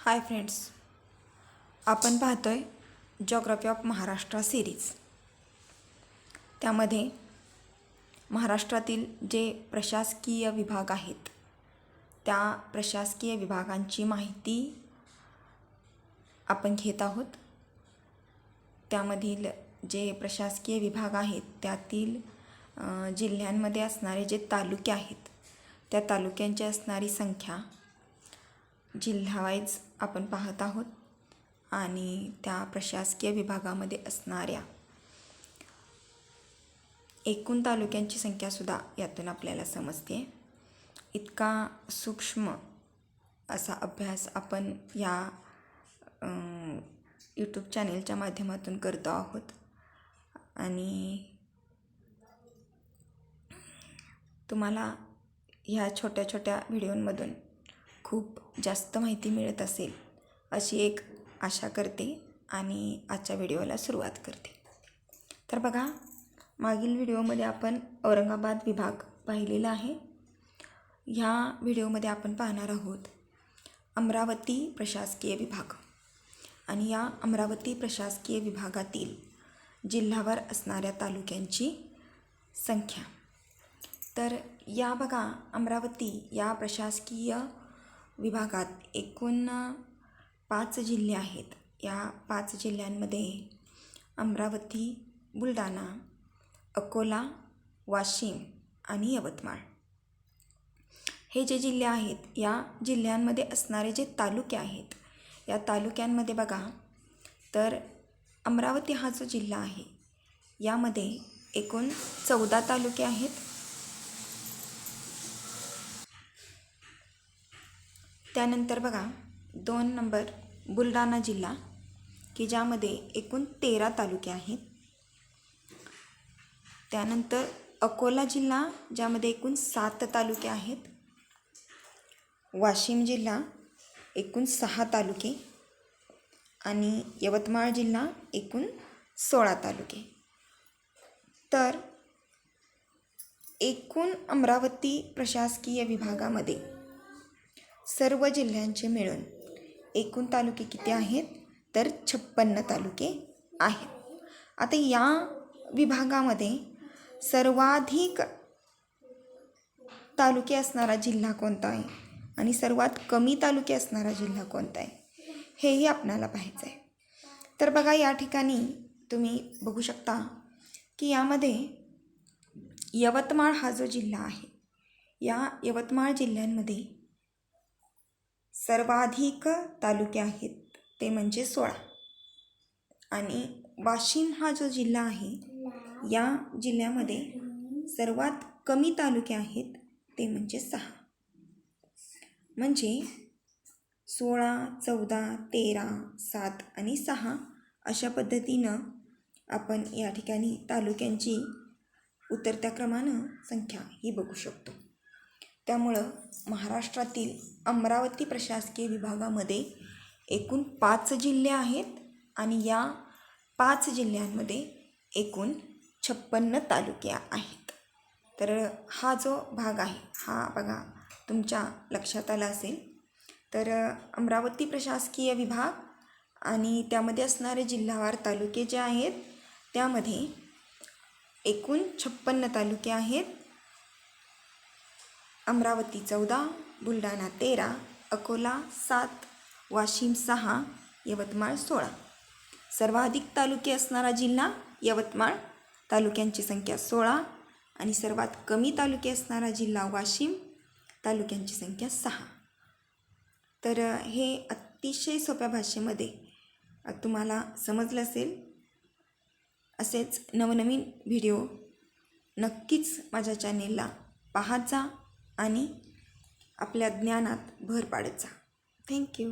Hi friends आपण पाहतोय geography of Maharashtra series त्यामध्ये महाराष्ट्रातील जे प्रशासकीय विभाग आहेत त्या प्रशासकीय विभागांची माहिती आपण घेत आहोत. त्यामधील जे प्रशासकीय विभाग आहेत त्यातील जिल्ह्यांमध्ये असणारे जे तालुके आहेत त्या तालुक्यांची असणारी संख्या जिल्हावाईज आपण पाहत आहोत आणि त्या प्रशासकीय विभागामध्ये असणाऱ्या एकूण तालुक्यांची संख्यासुद्धा यातून आपल्याला समजते. इतका सूक्ष्म असा अभ्यास आपण या यूट्यूब चॅनेलच्या माध्यमातून करतो आहोत. आणि तुम्हाला ह्या छोट्या छोट्या व्हिडिओंमधून खूप जास्त माहिती मिळत असेल अशी एक आशा करते आणि आजच्या व्हिडिओला सुरुवात करते. तर बघा मागील व्हिडिओमध्ये आपण औरंगाबाद विभाग पाहिलेला आहे. ह्या व्हिडिओमध्ये आपण पाहणार आहोत अमरावती प्रशासकीय विभाग. आणि या अमरावती प्रशासकीय विभागातील जिल्हावर असणाऱ्या तालुक्यांची संख्या. तर या बघा अमरावती या प्रशासकीय विभागात एकूण पाच जिल्हे आहेत. या पाच जिल्ह्यांमध्ये अमरावती बुलढाणा अकोला वाशिम आणि यवतमाळ. हे जे जिल्हे आहेत या जिल्ह्यांमध्ये असणारे जे तालुके आहेत या तालुक्यांमध्ये बघा तर अमरावती हा जो जिल्हा आहे यामध्ये एकूण चौदा तालुके आहेत. त्यानंतर बघा दोन नंबर बुलढाणा जिल्हा की ज्यामध्ये एकूण तेरा तालुके आहेत. त्यानंतर अकोला जिल्हा ज्यामध्ये एकूण सात तालुके आहेत. वाशिम जिल्हा एकूण सहा तालुके. आणि यवतमाळ जिल्हा एकूण सोळा तालुके. तर एकूण अमरावती प्रशासकीय विभागामध्ये सर्व जिल्ह्यांचे मिळून. एकूण तालुके किती आहेत? तर छप्पन्न तालुके आहेत. आता या विभागामध्ये सर्वाधिक तालुके असणारा जिल्हा कोणता आहे? आणि सर्वात कमी तालुके असणारा जिल्हा कोणता आहे? हेही आपणाला पाहायचं आहे. तर बघा या ठिकाणी तुम्ही बघू शकता की यामध्ये यवतमाळ हा जो जिल्हा आहे या यवतमाळ जिल्ह्यांमध्ये सर्वाधिक तालुके आहेत ते म्हणजे सोळा. आणि वाशिम हा जो जिल्हा आहे या जिल्ह्यामध्ये सर्वात कमी तालुके आहेत ते म्हणजे सहा. म्हणजे सोळा चौदा तेरा सात आणि सहा अशा पद्धतीनं आपण या ठिकाणी तालुक्यांची उतरत्या क्रमानं संख्या ही बघू शकतो. त्यामुळं महाराष्ट्रातील अमरावती प्रशासकीय विभागामध्ये एकूण पाच जिल्हे आहेत आणि या पाच जिल्ह्यांमध्ये एकूण छप्पन्न तालुके आहेत. तर हा जो भाग आहे हा बघा तुमच्या लक्षात आला असेल. तर अमरावती प्रशासकीय विभाग आणि त्यामध्ये असणारे जिल्हावार तालुके जे आहेत त्यामध्ये एकूण छप्पन्न तालुके आहेत. अमरावती चौदा बुलढाणा तेरा अकोला सात वाशिम सहा यवतमाळ सोळा. सर्वाधिक तालुके असणारा जिल्हा यवतमाळ. तालुक्यांची संख्या सोळा आणि सर्वात कमी तालुके असणारा जिल्हा वाशिम. तालुक्यांची संख्या सहा. तर हे अतिशय सोप्या भाषेमध्ये तुम्हाला समजलं असेल असेच नवनवीन व्हिडिओ नक्कीच माझ्या चॅनेलला पाहत जा. आणि आपल्या ज्ञानात भर पाडत जा. थँक्यू